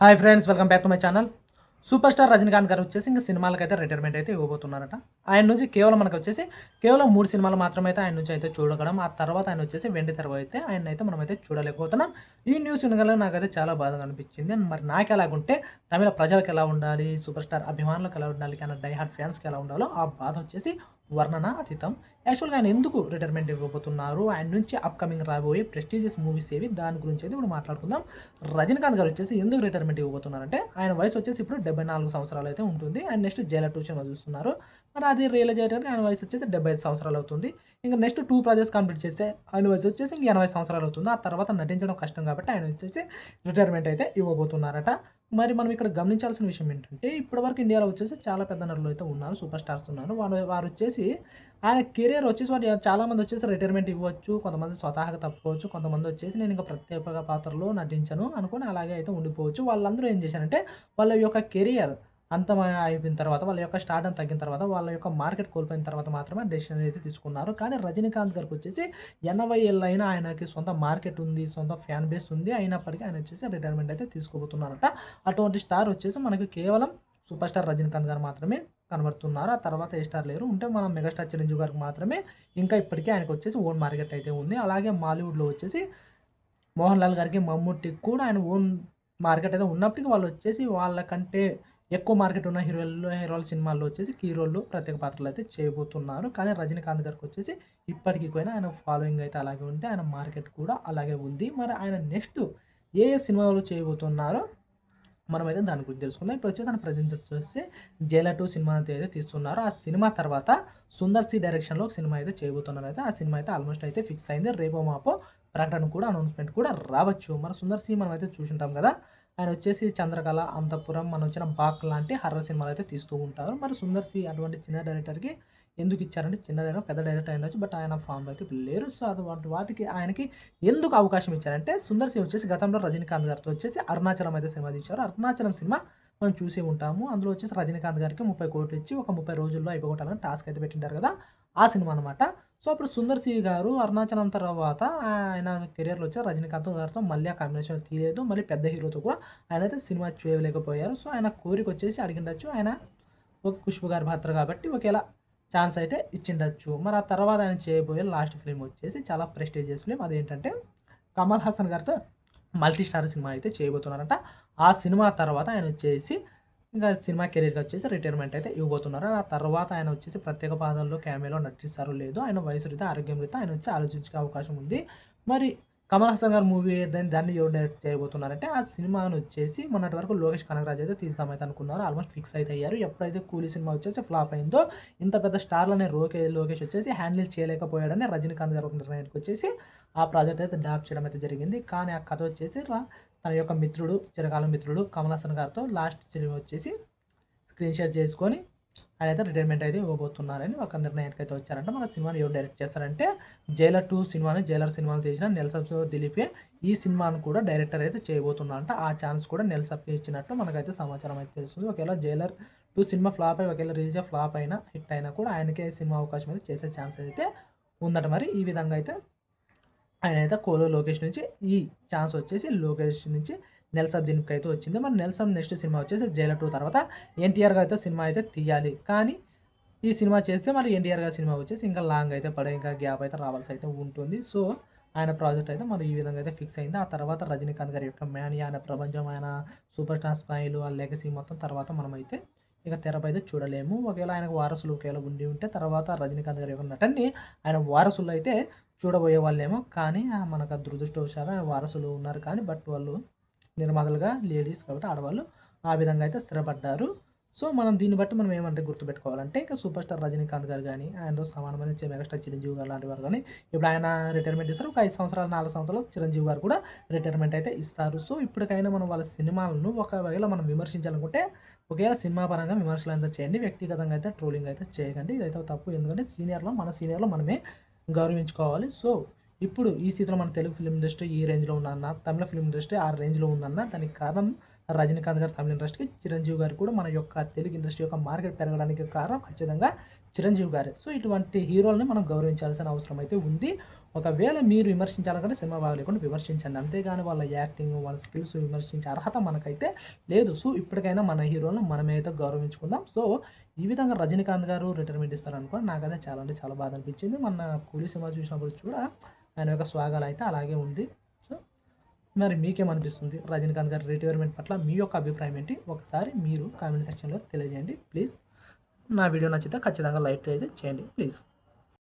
Hi friends welcome back to my channel super star Rajinikanth garu వచ్చేసి ఇంకా సినిమాలకైతే అయితే retirement అయితే ఇవ్వబోతున్నారట. ఆయన నుంచి కేవలం మనకు వచ్చేసి కేవలం మూడు సినిమాలు మాత్రమే అయితే ఆయన నుంచి అయితే చూడగలం. ఆ తర్వాత ఆయన వచ్చేసి వెండి తర్వాత అయితే ఆయన అయితే మనం అయితే చూడలేకపోతున్నాం. ఈ న్యూస్ వినగల నాకైతే చాలా బాధగా అనిపించింది. మరి నాకు ఎలాగుంటే తమిళ ప్రజలకు ఎలా ఉండాలి సూపర్ స్టార్ అభిమానులకు ఎలా ఉండాలి కానీ డైహార్డ్ ఫ్యాన్స్కి ఎలా ఉండాలో ఆ బాధ వచ్చేసి వర్ణన అతీతం యాక్చువల్గా ఆయన ఎందుకు రిటైర్మెంట్ ఇవ్వబోతున్నారు? ఆయన నుంచి అప్కమింగ్ రాబోయే ప్రెస్టీజియస్ మూవీస్ ఏవి? దాని గురించి అయితే ఇప్పుడు మాట్లాడుకుందాం. రజనీకాంత్ గారు వచ్చేసి ఎందుకు రిటైర్మెంట్ ఇవ్వబోతున్నారంటే ఆయన వయసు వచ్చేసి ఇప్పుడు డెబ్బై నాలుగు సంవత్సరాలు అయితే ఉంటుంది. And next Jailer two cinema చూస్తున్నారు. మరి అది రియలైజ్ అయ్యేటప్పుడు ఆయన వయసు వచ్చేసి డెబ్బై ఐదు సంవత్సరాలు అవుతుంది. ఇంకా నెక్స్ట్ టూ ప్రాజెక్ట్స్ కంప్లీట్ చేస్తే ఆయన వయసు వచ్చేసి ఇంక ఎనభై సంవత్సరాలు అవుతుంది. ఆ తర్వాత నటించడం కష్టం కాబట్టి ఆయన వచ్చేసి రిటైర్మెంట్ అయితే ఇవ్వబోతున్నారట. మరి మనం ఇక్కడ గమనించాల్సిన విషయం ఏంటంటే ఇప్పటివరకు ఇండియాలో వచ్చేసి చాలా పెద్ద నటులు అయితే ఉన్నారు సూపర్ స్టార్స్ ఉన్నారు. వాళ్ళు వారు వచ్చేసి ఆయన కెరీర్ వచ్చేసి వారు చాలామంది వచ్చేసి రిటైర్మెంట్ ఇవ్వచ్చు కొంతమంది స్వతహాగా తప్పుకోవచ్చు కొంతమంది వచ్చేసి నేను ఇంకా ప్రత్యేక పాత్రలో నటించను అనుకుని అలాగే అయితే ఉండిపోవచ్చు. వాళ్ళందరూ ఏం చేశారంటే వాళ్ళ యొక్క కెరియర్ అంతం అయిపోయిన తర్వాత వాళ్ళ యొక్క స్టార్డం తగ్గిన తర్వాత వాళ్ళ యొక్క మార్కెట్ కోల్పోయిన తర్వాత మాత్రమే డెసిషన్ అయితే తీసుకున్నారు. కానీ రజనీకాంత్ గారికి వచ్చేసి ఎనభై ఏళ్ళైనా ఆయనకి సొంత మార్కెట్ ఉంది సొంత ఫ్యాన్ బేస్ ఉంది. అయినప్పటికీ ఆయన వచ్చేసి రిటైర్మెంట్ అయితే తీసుకోబోతున్నారట. అటువంటి స్టార్ వచ్చేసి మనకి కేవలం సూపర్ స్టార్ రజనీకాంత్ గారు మాత్రమే కనబడుతున్నారు. ఆ తర్వాత ఏ స్టార్ లేరు. ఉంటే మనం మెగాస్టార్ చిరంజీవి గారికి మాత్రమే ఇంకా ఇప్పటికీ ఆయనకు వచ్చేసి ఓన్ మార్కెట్ అయితే ఉంది. అలాగే మాలీవుడ్లో వచ్చేసి మోహన్ లాల్ గారికి మమ్ముట్టికి కూడా ఆయన ఓన్ మార్కెట్ అయితే ఉన్నప్పటికీ వాళ్ళు వచ్చేసి వాళ్ళకంటే ఎక్కువ మార్కెట్ ఉన్న హీరోల్లో హీరోల సినిమాల్లో వచ్చేసి హీరోలు ప్రత్యేక పాత్రలు అయితే చేయబోతున్నారు. కానీ రజనీకాంత్ గారికి వచ్చేసి ఇప్పటికీ పోయినా ఆయన ఫాలోయింగ్ అయితే అలాగే ఉంటే ఆయన మార్కెట్ కూడా అలాగే ఉంది. మరి ఆయన నెక్స్ట్ ఏ ఏ సినిమాలు చేయబోతున్నారో మనమైతే దాని గురించి తెలుసుకుందాం. ఇప్పుడు వచ్చేసి తన ప్రజెంట్ వచ్చేసి జైల టూ సినిమా అయితే తీస్తున్నారు. ఆ సినిమా తర్వాత సుందర్ సి డైరెక్షన్లో ఒక సినిమా అయితే చేయబోతున్నారు. అయితే ఆ సినిమా అయితే ఆల్మోస్ట్ అయితే ఫిక్స్ అయింది. రేపో మాపో ప్రకటన కూడా అనౌన్స్మెంట్ కూడా రావచ్చు. మరి సుందర్ సి మనం అయితే చూసుంటాం కదా. ఆయన వచ్చేసి చంద్రకళ అంతపురం మన వచ్చిన బాక్ లాంటి హర్రర్ సినిమాలు అయితే తీస్తూ ఉంటారు. మరి సుందర్ సి అటువంటి చిన్న డైరెక్టర్కి ఎందుకు ఇచ్చారంటే చిన్న డైరెక్టర్ పెద్ద డైరెక్టర్ అయినచ్చు బట్ ఆయన ఫామ్లో అయితే ఇప్పుడు లేరు. సో అటువంటి వాటికి ఆయనకి ఎందుకు అవకాశం ఇచ్చారంటే సుందర్ సి వచ్చేసి గతంలో రజనీకాంత్ గారితో వచ్చేసి అరుణాచలం అయితే సినిమా తీశారు. అరుణాచలం సినిమా మనం చూసే ఉంటాము. అందులో వచ్చేసి రజనీకాంత్ గారికి ముప్పై కోట్లు ఇచ్చి ఒక ముప్పై రోజుల్లో అయిపోగొట్టాలని టాస్క్ అయితే పెట్టింటారు కదా ఆ సినిమా అనమాట సో అప్పుడు సుందర్ సి గారు అరుణాచలం తర్వాత ఆయన కెరియర్లో వచ్చి రజనీకాంత్ గారితో మళ్ళీ ఆ కాంబినేషన్ తీయలేదు మళ్ళీ పెద్ద హీరోతో కూడా ఆయన అయితే సినిమా చేయలేకపోయారు. సో ఆయన కోరిక వచ్చేసి అడిగిండొచ్చు. ఆయన ఒక ఖుష్బు గారి పాత్ర కాబట్టి ఒకేలా ఛాన్స్ అయితే ఇచ్చిండొచ్చు. మరి ఆ తర్వాత ఆయన చేయబోయే లాస్ట్ ఫిలిం వచ్చేసి చాలా ప్రెస్టేజియస్ ఫిలిం అదేంటంటే కమల్ హాసన్ గారితో మల్టీ స్టార్ సినిమా అయితే చేయబోతున్నారంట. ఆ సినిమా తర్వాత ఆయన వచ్చేసి ఇంకా సినిమా కెరీర్కి వచ్చేసి రిటైర్మెంట్ అయితే ఇవ్వబోతున్నారు. ఆ తర్వాత ఆయన వచ్చేసి ప్రత్యేక పాదంలో క్యామెరాలో నటిస్తారో. లేదో ఆయన వయసు రీతే ఆరోగ్యం రీతే ఆయన వచ్చి ఆలోచించే అవకాశం ఉంది. మరి కమల్ హాసన్ గారు మూవీ దాన్ని దాన్ని ఎవరు డైరెక్ట్ చేయబోతున్నారంటే ఆ సినిమాను వచ్చేసి మొన్నటి వరకు లోకేష్ కనకరాజ్ అయితే తీస్తామైతే అనుకున్నారు. ఆల్మోస్ట్ ఫిక్స్ అయితే అయ్యారు. ఎప్పుడైతే కూలీ సినిమా వచ్చేసి ఫ్లాప్ అయిందో ఇంత పెద్ద స్టార్లనే రోకే లోకేష్ వచ్చేసి హ్యాండిల్ చేయలేకపోయాడని రజనీకాంత్ గారు ఒక నిర్ణయానికి వచ్చేసి ఆ ప్రాజెక్ట్ అయితే డాప్ చేయడం అయితే జరిగింది. కానీ ఆ కథ వచ్చేసి తన యొక్క మిత్రుడు చిరకాల మిత్రుడు కమల్ హాసన్ గారితో లాస్ట్ సినిమా వచ్చేసి స్క్రీన్ షేర్ చేసుకొని అయితే రిటైర్మెంట్ అయితే ఇవ్వబోతున్నారని ఒక నిర్ణయానికి అయితే వచ్చారంట. మన సినిమాని ఎవరు డైరెక్ట్ చేస్తారంటే జైలర్ టూ సినిమాని జైలర్ సినిమాలు తీసిన నెల్సప్ దిలీపే ఈ సినిమాను కూడా డైరెక్టర్ అయితే చేయబోతున్నారంట. ఆ ఛాన్స్ కూడా నెల్సప్కి ఇచ్చినట్టు మనకైతే సమాచారం అయితే తెలుస్తుంది. ఒకవేళ జైలర్ టూ సినిమా ఫ్లాప్ అయ్యి ఒకవేళ రిలీజ్ ఫ్లాప్ అయినా హిట్ అయినా కూడా ఆయనకే సినిమా అవకాశం అయితే చేసే ఛాన్స్ అయితే ఉందట. మరి ఈ విధంగా అయితే ఆయన అయితే కోలో లోకేష్ నుంచి ఈ ఛాన్స్ వచ్చేసి లోకేష్ నుంచి నెల్సబ్ దీనికి అయితే వచ్చింది. మరి నెల్సబ్ నెక్స్ట్ సినిమా వచ్చేసి జైల టూ తర్వాత ఎన్టీఆర్ గారితో సినిమా అయితే తీయాలి. కానీ ఈ సినిమా చేస్తే మరి ఎన్టీఆర్ గారి సినిమా వచ్చేసి ఇంకా లాంగ్ అయితే పడే ఇంకా గ్యాప్ అయితే రావాల్సి అయితే ఉంటుంది. సో ఆయన ప్రాజెక్ట్ అయితే మరి ఈ విధంగా అయితే ఫిక్స్ అయింది. ఆ తర్వాత రజనీకాంత్ గారి యొక్క మ్యాన్ ఆయన ప్రపంచం ఆయన సూపర్ స్టార్ స్మైల్ ఆ లెగసీ మొత్తం తర్వాత మనమైతే ఇక తెరపై అయితే చూడలేము. ఒకవేళ ఆయనకు వారసులు ఒకవేళ ఉండి ఉంటే తర్వాత రజనీకాంత్ గారి యొక్క నటన్ని ఆయన వారసులు అయితే చూడబోయే వాళ్ళేమో. కానీ మనకు దురదృష్టవశాలు ఆయన వారసులు ఉన్నారు. కానీ బట్ వాళ్ళు నిర్మాతలుగా లేడీస్ కాబట్టి ఆడవాళ్ళు ఆ విధంగా అయితే స్థిరపడ్డారు. సో మనం దీన్ని బట్టి మనం ఏమంటే గుర్తుపెట్టుకోవాలంటే ఇంకా సూపర్ స్టార్ రజనీకాంత్ గారు కానీ ఆయనతో సమానమైన మెగాస్టార్ చిరంజీవి గారు లాంటి వారు కానీ ఇప్పుడు ఆయన రిటైర్మెంట్ ఇస్తారు ఒక ఐదు సంవత్సరాలు నాలుగు సంవత్సరాలు చిరంజీవి గారు కూడా రిటైర్మెంట్ అయితే ఇస్తారు. సో ఇప్పటికైనా మనం వాళ్ళ సినిమాలను ఒకవేళ మనం విమర్శించాలనుకుంటే ఒకవేళ సినిమా పరంగా విమర్శలు అయితే చేయండి. వ్యక్తిగతంగా అయితే ట్రోలింగ్ అయితే చేయకండి. ఇదైతే తప్పు. ఎందుకంటే సీనియర్లో మన సీనియర్లో మనమే గౌరవించుకోవాలి. సో ఇప్పుడు ఈ స్థితిలో మన తెలుగు ఫిలిం ఇండస్ట్రీ ఈ రేంజ్లో ఉందన్న తమిళ ఫిలిం ఇండస్ట్రీ ఆ రేంజ్లో ఉందన్న దానికి కారణం రజనీకాంత్ గారు తమిళ ఇండస్ట్రీకి చిరంజీవి గారు కూడా మన యొక్క తెలుగు ఇండస్ట్రీ యొక్క మార్కెట్ పెరగడానికి కారణం ఖచ్చితంగా చిరంజీవి గారే. సో ఇటువంటి హీరోలని మనం గౌరవించాల్సిన అవసరం అయితే ఉంది. ఒకవేళ మీరు విమర్శించాలంటే సినిమా బాగలేకుండా విమర్శించండి. అంతేగాని వాళ్ళ యాక్టింగ్ వాళ్ళ స్కిల్స్ విమర్శించే అర్హత మనకైతే లేదు. సో ఇప్పటికైనా మన హీరోలను మనమే అయితే గౌరవించుకుందాం. సో ఈ విధంగా రజనీకాంత్ గారు రిటైర్మెంట్ ఇస్తారనుకో నాకైతే చాలా అంటే చాలా బాధ అనిపించింది. మన కూలీ సినిమా చూసినప్పుడు కూడా ఆయన యొక్క స్వాగాలు అయితే అలాగే ఉంది. మరి మీకేమనిపిస్తుంది? రజనీకాంత్ గారి రిటైర్మెంట్ పట్ల మీ యొక్క అభిప్రాయం ఏంటి? ఒకసారి మీరు కామెంట్ సెక్షన్లో తెలియజేయండి. ప్లీజ్. నా వీడియో నచ్చితే ఖచ్చితంగా లైక్ అయితే చేయండి. ప్లీజ్.